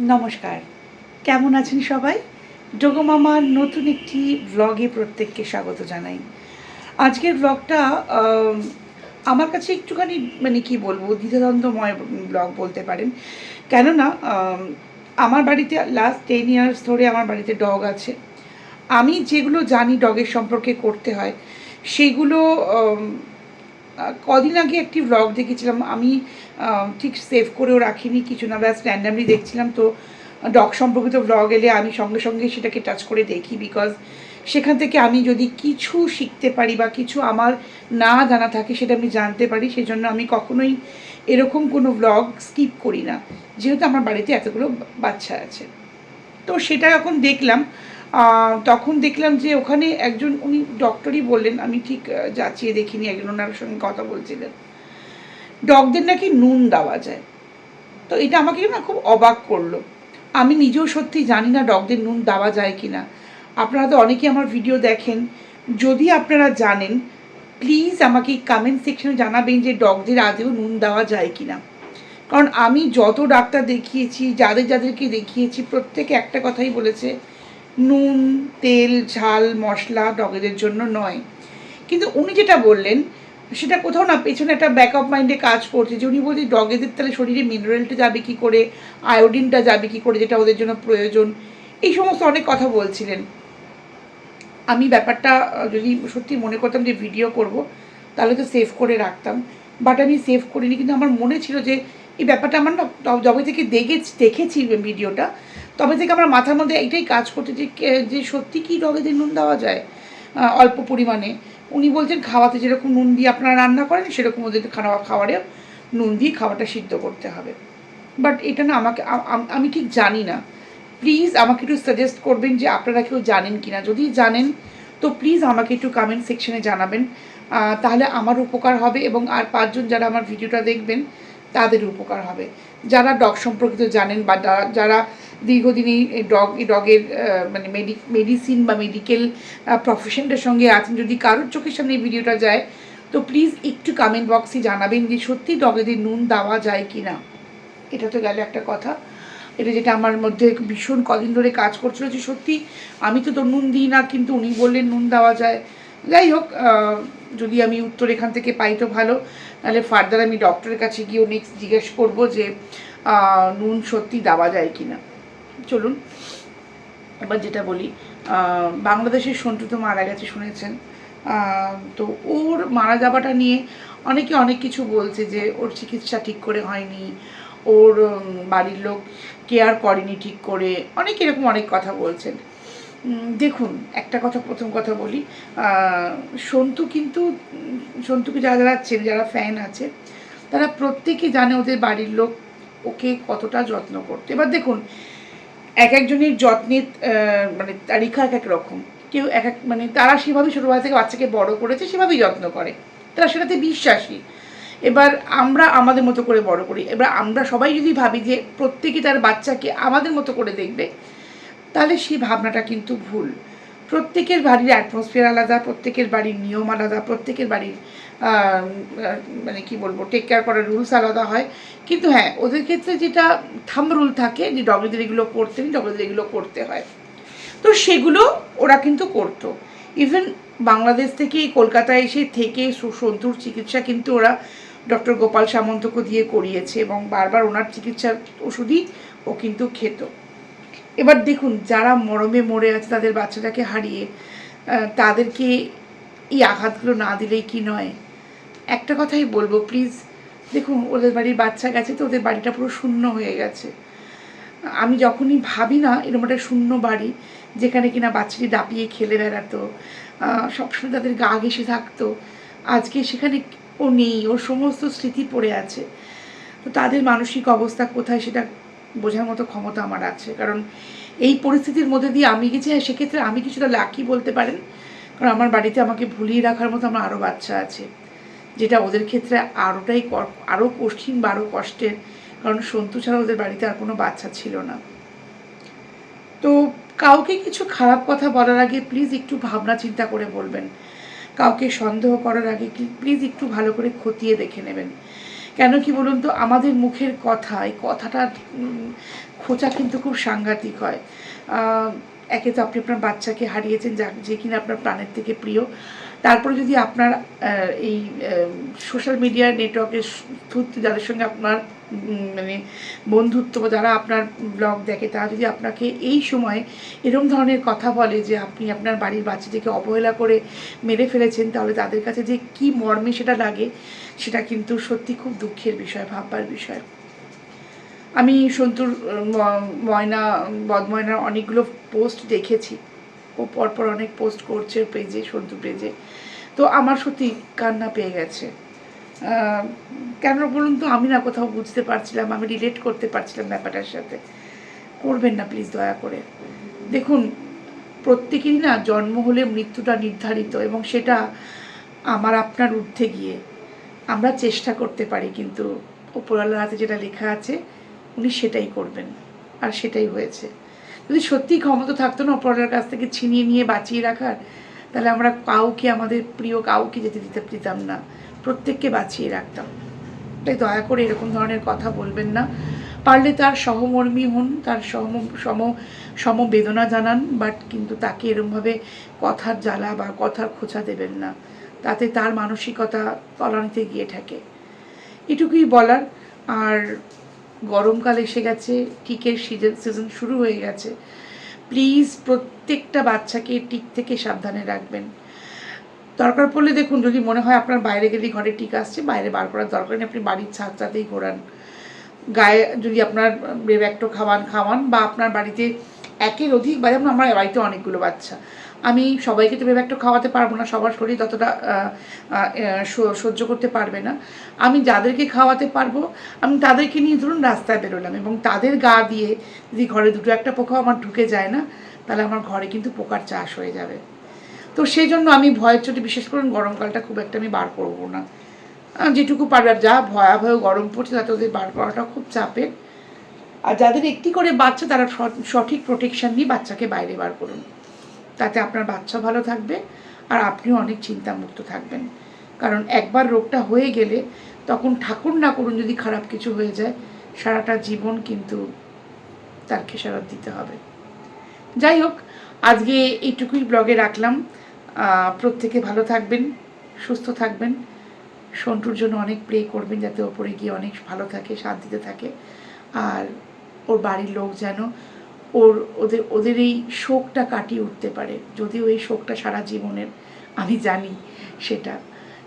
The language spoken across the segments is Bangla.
নমস্কার। কেমন আছেন সবাই? ডোগোমামার নতুন একটি ব্লগে প্রত্যেককে স্বাগত জানাই। আজকের ব্লগটা আমার কাছে একটুখানি মানে কি বলব দ্বিধাদ্বন্দ্বময় ব্লগ বলতে পারেন। কেননা আম, আমার বাড়িতে লাস্ট টেন ইয়ার্স ধরে আমার বাড়িতে ডগ আছে। আমি যেগুলো জানি ডগের সম্পর্কে করতে হয় সেগুলো কদিন আগে একটি ব্লগ দেখেছিলাম। আমি ঠিক সেভ করেও রাখিনি, কিছু না, ব্যাস র্যান্ডামলি দেখছিলাম। তো ডগ সম্পর্কিত ব্লগ এলে আমি সঙ্গে সঙ্গে সেটাকে টাচ করে দেখি বিকজ সেখান থেকে আমি যদি কিছু শিখতে পারি বা কিছু আমার না জানা থাকে সেটা আমি জানতে পারি, সেজন্য আমি কখনোই এরকম কোনো ব্লগ স্কিপ করি না। যেহেতু আমার বাড়িতে এতগুলো বাচ্চা আছে। তো সেটা যখন দেখলাম। তখন দেখলাম যে ওখানে একজন উনি ডক্টরই বললেন, আমি ঠিক যাচিয়ে দেখিনি, একজন ওনার সঙ্গে কথা বলছিলেন। ডগদের নাকি নুন দেওয়া যায়। তো এটা আমাকে না খুব অবাক করল। আমি নিজেও সত্যি জানি না ডগদের নুন দেওয়া যায় কি না আপনারা তো অনেকেই আমার ভিডিও দেখেন। যদি আপনারা জানেন প্লিজ আমাকে কমেন্ট সেকশনে জানাবেন যে ডগদের আদেও নুন দেওয়া যায় কি না কারণ আমি যত ডাক্তার দেখিয়েছি, যাদের যাদেরকে দেখিয়েছি, প্রত্যেকে একটা কথাই বলেছে নুন, তেল, ঝাল, মশলা ডগেদের জন্য নয়। কিন্তু উনি যেটা বললেন, সেটা কোথাও না পেছনে একটা ব্যাকআপ মাইন্ডে কাজ করছে যে উনি বলছে ডগেদের তাহলে শরীরে মিনারেলটা যাবে কি করে আয়োডিনটা যাবে কি করে যেটা ওদের জন্য প্রয়োজন। এই সমস্ত অনেক কথা বলছিলেন। আমি ব্যাপারটা যদি সত্যি মনে করতাম যে ভিডিও করব, তাহলে তো সেভ করে রাখতাম। বাট আমি সেভ করিনি, কিন্তু আমার মনে ছিল যে এই ব্যাপারটা আমার না যবে থেকে দেখে দেখেছি ভিডিওটা তবে থেকে আমার মাথার মধ্যে এইটাই কাজ করতে যে যে সত্যি কি ডগেদের নুন দেওয়া যায় অল্প পরিমাণে। উনি বলছেন খাওয়াতে যেরকম নুন দিয়ে আপনারা রান্না করেন, সেরকম ওদের খাওয়া খাবারে নুন দিয়ে খাওয়াটা সিদ্ধ করতে হবে। বাট এটা না আমাকে আমি ঠিক জানি না। প্লিজ আমাকে একটু সাজেস্ট করবেন যে আপনারা কেউ জানেন কি না যদি জানেন, তো প্লিজ আমাকে একটু কমেন্ট সেকশনে জানাবেন। তাহলে আমার উপকার হবে এবং আর পাঁচজন যারা আমার ভিডিওটা দেখবেন, তাদের উপকার হবে। যারা ডগ সম্পর্কিত জানেন বা যারা দীর্ঘদিন এই ডগ, এই ডগের মানে মেডি মেডিসিন বা মেডিকেল প্রফেশনটার সঙ্গে আছেন। যদি কারোর চোখের সামনে এই ভিডিওটা যায়, তো প্লিজ একটু কমেন্ট বক্সে জানাবেন যে সত্যি ডগেদের নুন দেওয়া যায় কি না এটা তো গেল একটা কথা। এটা যেটা আমার মধ্যে ভীষণ কদিন ধরে কাজ করছিল যে সত্যি আমি তো তো নুন দিই না, কিন্তু উনি বললেন নুন দেওয়া যায়। যাই হোক যদি আমি উত্তর এখান থেকে পাই তো ভালো। নাহলে ফার্দার আমি ডক্টরের কাছে গিয়েও নেক্সট জিজ্ঞেস করব যে নুন সত্যি দেওয়া যায় কি না চলুন, এবার যেটা বলি বাংলাদেশের সন্টু তো মারা গেছে, শুনেছেন। তো ওর মারা যাওয়াটা নিয়ে অনেকে অনেক কিছু বলছে যে ওর চিকিৎসা ঠিক করে হয়নি, ওর বাড়ির লোক কেয়ার করেনি ঠিক করে, অনেক এরকম অনেক কথা বলছেন। দেখুন, একটা কথা, প্রথম কথা বলি সন্তু কিন্তু সন্তুকে যারা যারা চেনে, যারা ফ্যান আছে, তারা প্রত্যেকে জানে ওদের বাড়ির লোক ওকে কতটা যত্ন করতে। এবার দেখুন এক একজনের যত্নের মানে তালিকা এক এক রকম। কেউ এক এক মানে তারা সেভাবে ছোটোবেলা থেকে বাচ্চাকে বড় করেছে, সেভাবেই যত্ন করে। তারা সেটাতে বিশ্বাসী। এবার আমরা আমাদের মতো করে বড় করি। এবার আমরা সবাই যদি ভাবি যে প্রত্যেকে তার বাচ্চাকে আমাদের মতো করে দেখবে, তাহলে সেই ভাবনাটা কিন্তু ভুল। প্রত্যেকের বাড়ির অ্যাটমসফিয়ার আলাদা, প্রত্যেকের বাড়ির নিয়ম আলাদা, প্রত্যেকের বাড়ির মানে কি বলব টেক কেয়ার করার রুলস আলাদা হয়। কিন্তু হ্যাঁ ওদের ক্ষেত্রে যেটা থাম রুল থাকে যে ডগেদের এগুলো করতে নেই ডগেদের এগুলো করতে হয়। তো সেগুলো ওরা কিন্তু করতো। ইভেন বাংলাদেশ থেকে কলকাতায় এসে থেকে সন্তুর চিকিৎসা কিন্তু ওরা ডক্টর গোপাল সামন্তকে দিয়ে করিয়েছে এবং বারবার ওনার চিকিৎসার ওষুধই ও কিন্তু খেত। এবার দেখুন, যারা মরমে মরে আছে, তাদের বাচ্চাটাকে হারিয়ে তাদেরকে এই আঘাতগুলো না দিলেই কি নয়? একটা কথাই বলব প্লিজ দেখুন, ওদের বাড়ির বাচ্চা গেছে তো, ওদের বাড়িটা পুরো শূন্য হয়ে গেছে। আমি যখনই ভাবি না, এরকম একটা শূন্য বাড়ি, যেখানে কিনা বাচ্চাটি দাপিয়ে খেলে বেড়াতো সবসময় তাদের গা ঘেসে থাকতো, আজকে সেখানে ও নেই, ওর সমস্ত স্মৃতি পড়ে আছে। তো তাদের মানসিক অবস্থা কোথায় সেটা বোঝার মতো ক্ষমতা আমার আছে। কারণ এই পরিস্থিতির মধ্যে দিয়ে আমি গেছি হ্যাঁ সেক্ষেত্রে আমি কিছুটা লাকি বলতে পারেন, কারণ আমার বাড়িতে আমাকে ভুলিয়ে রাখার মতো আমার আরও বাচ্চা আছে। যেটা ওদের ক্ষেত্রে আরোটাই আরও কঠিন বা আরও কষ্টের। কারণ সন্তু ছাড়া ওদের বাড়িতে আর কোনো বাচ্চা ছিল না। তো কাউকে কিছু খারাপ কথা বলার আগে প্লিজ একটু ভাবনা চিন্তা করে বলবেন। কাউকে সন্দেহ করার আগে প্লিজ একটু ভালো করে খতিয়ে দেখে নেবেন। কেন কি বলুন তো, আমাদের মুখের কথা, এই কথাটা খোঁচা কিন্তু খুব সাংঘাতিক হয়। একে তো আপনি আপনার বাচ্চাকে হারিয়েছেন, যা যে কিনা আপনার প্রাণের থেকে প্রিয়। তারপরে যদি আপনার এই সোশ্যাল মিডিয়া নেটওয়ার্কের থ্রুতে যাদের সঙ্গে আপনার মানে বন্ধুত্ব বা যারা আপনার ব্লগ দেখে, তারা যদি আপনাকে এই সময় এরকম ধরনের কথা বলে যে আপনি আপনার বাড়ির বাচ্চাটিকে অবহেলা করে মেরে ফেলেছেন, তাহলে তাদের কাছে যে কি মর্মে সেটা লাগে, সেটা কিন্তু সত্যি খুব দুঃখের বিষয়, ভাববার বিষয়। আমি সন্তুর ময়না, বদময়নার অনেকগুলো পোস্ট দেখেছি। ও পরপর অনেক পোস্ট করছে পেজে সন্তু পেজে তো আমার সত্যি কান্না পেয়ে গেছে। কেন বলুন তো, আমি না কোথাও বুঝতে পারছিলাম, আমি রিলেট করতে পারছিলাম ব্যাপারটার সাথে। করবেন না প্লিজ দয়া করে। দেখুন, প্রত্যেকেরই না জন্ম হলে মৃত্যুটা নির্ধারিত এবং সেটা আমার আপনার ঊর্ধ্বে গিয়ে আমরা চেষ্টা করতে পারি, কিন্তু ওপরওয়ালার হাতে যেটা লেখা আছে, উনি সেটাই করবেন। আর সেটাই হয়েছে। যদি সত্যিই ক্ষমতা থাকতো না ওপরওয়ালার কাছ থেকে ছিনিয়ে নিয়ে বাঁচিয়ে রাখার, তাহলে আমরা কাউকে, আমাদের প্রিয় কাউকে যেতে দিতে দিতাম না। প্রত্যেককে বাঁচিয়ে রাখতাম। তাই দয়া করে এরকম ধরনের কথা বলবেন না। পারলে তার সহমর্মী হন, তার সম সম, সমবেদনা জানান বাট কিন্তু তাকে এরমভাবে কথার জ্বালা বা কথার খোঁচা দেবেন না। তাতে তার মানসিকতা তলানিতে গিয়ে থাকে এটুকুই বলার। আর গরমকাল এসে গেছে টিকের সিজন সিজন শুরু হয়ে গেছে। প্লিজ প্রত্যেকটা বাচ্চাকে টিক থেকে সাবধানে রাখবেন। দরকার পড়লে দেখুন, যদি মনে হয় আপনার বাইরে গেলে ঘরে টিক আসছে, বাইরে বার করার দরকার নেই, আপনি বাড়ির ছাদটাতেই ঘোরান। গায়ে যদি আপনার বেব্যাক্টো খাওয়ান খাওয়ান বা আপনার বাড়িতে একের অধিক বা যেমন আমার বাড়িতে অনেকগুলো বাচ্চা। আমি সবাইকে তো বেব্যাক্টো খাওয়াতে পারব না, সবার শরীর ততটা সহ্য করতে পারবে না। আমি যাদেরকে খাওয়াতে পারব, আমি তাদেরকে নিয়ে ধরুন রাস্তায় বেরোলাম এবং তাদের গা দিয়ে যদি ঘরে দুটো একটা পোকা আমার ঢুকে যায় না, তাহলে আমার ঘরে কিন্তু পোকার চাষ হয়ে যাবে। তো সেই জন্য আমি ভয়ের চোটে, বিশেষ করে গরমকালটা খুব একটা আমি বার করব না। যেটুকু পারবে যা ভয়াবহ গরম পড়ছে তাতে ওদের বার করাটা খুব চাপের। আর যাদের একটি করে বাচ্চা, তারা সঠ- সঠিক প্রোটেকশন নিয়ে বাচ্চাকে বাইরে বার করুন। তাতে আপনার বাচ্চা ভালো থাকবে আর আপনিও অনেক চিন্তামুক্ত থাকবেন। কারণ একবার রোগটা হয়ে গেলে তখন ঠাকুর না করুন যদি খারাপ কিছু হয়ে যায়, সারাটা জীবন কিন্তু তার খেসারত দিতে হবে। যাই হোক, আজকে এইটুকুই ব্লগে রাখলাম। প্রত্যেকে ভালো থাকবেন, সুস্থ থাকবেন। সন্টুর জন্য অনেক প্রে করবেন যাতে ওপরে গিয়ে অনেক ভালো থাকে, শান্তিতে থাকে। আর ওর বাড়ির লোক যেন ওর, ওদের ওদের এই শোকটা কাটিয়ে উঠতে পারে। যদিও এই শোকটা সারা জীবনের, আমি জানি সেটা।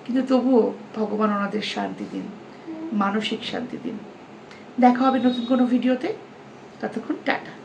কিন্তু তবুও ভগবান ওনাদের শান্তি দিন, মানসিক শান্তি দিন। দেখা হবে নতুন কোনো ভিডিওতে। ততক্ষণ টাটা।